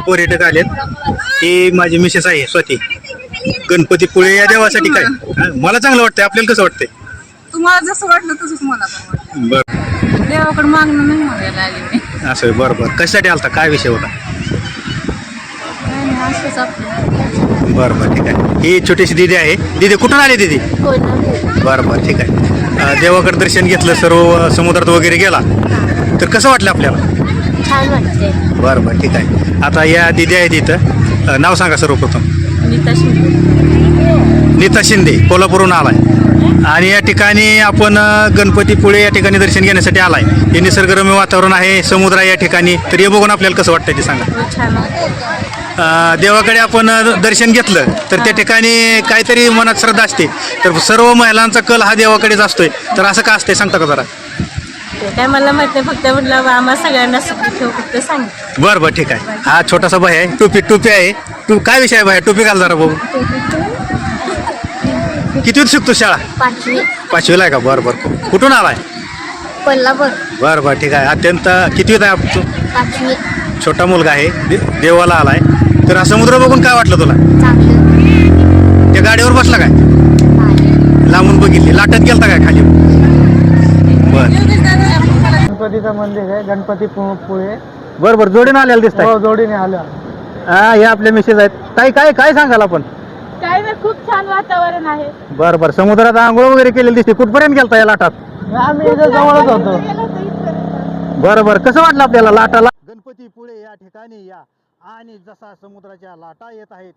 पर्यटक आलेत. ही माझी मिसेस आहे स्वती. गणपतीपुळे या देवासाठी काय? मला चांगलं वाटतंय आपल्याला कसं वाटतंय? तुम्हाला जसं वाटलं तसंच मला पण वाटलं बरं. देवाकडे मागणं नाही मागायला आली मी. असं बरं बरं. कशासाठी आलता? काय विषय होता? काय नाही असंच आपलं. बरं बरं ठीक आहे. ही छोटीशी दिदी आहे. दिदी कुठून आली दिदी? बरं बरं ठीक आहे. अं, देवाकडे दर्शन घेतलं सर्व समुद्रात वगैरे गेला. तर कसं वाटलं आपल्याला? छान वाटते बरं बरं ठीक आहे. आता या दिदी आहेत इथं. अं, नाव सांगा सर्वप्रथम नीता शिंदे. नीता शिंदे कोल्हापूरहून आलाय. आणि या ठिकाणी आपण अ, गणपतीपुळे या ठिकाणी दर्शन घेण्यासाठी आलाय. हे निसर्गरम्य वातावरण आहे समुद्र आहे या ठिकाणी. तर हे बघून आपल्याला कसं वाटतं ते सांगा. छान अ, देवाकडे आपण अ, दर्शन घेतलं तर त्या ठिकाणी काहीतरी मनात श्रद्धा असते. तर सर्व महिलांचा कल हा देवाकडेच असतोय. तर असं का असते सांगता का जरा? काय मला माहीत नाही फक्त म्हटलं आम्हा सगळ्यांना सुखी ठेव फक्त सांग. बरं बरं ठीक आहे. हा छोटासा भाई आहे. टोपी टोपी आहे. तू काय विषय आहे भाई टोपी घाल जरा भाऊ किती शिकतो शाळा? पाचवी. पाचवीला आहे का? बरं बरं. कुठून आलाय? कोल्हापूर. बरं बरं ठीक आहे. अत्यंत कितवीत आहे आप- तू? पाचवी. छोटा मुलगा आहे. दे- देवाला आलाय. तर हा समुद्र बघून काय वाटलं तुला? चांगलं. त्या गाडीवर बसला काय लांबून बघितली लाटत गेलता काय खाली बर गणपतीचं मंदिर आहे गणपती पु- पुळे. बर बर जोडीनं आलेला दिसत हो जोडीने आलं. हा हे आपले मेसेज आहेत. काय काय काय सांगाल आपण? काय नाही खूप छान वातावरण आहे. बर बर. समुद्रात आंघोळ वगैरे केलेली दिसते. कुठपर्यंत गेलता या लाटात? आम्ही इथं जवळच होतो. बरं बरं. कसं वाटलं आपल्याला लाटाला? गणपती पुळे या ठिकाणी या. आणि जसा समुद्राच्या लाटा येत आहेत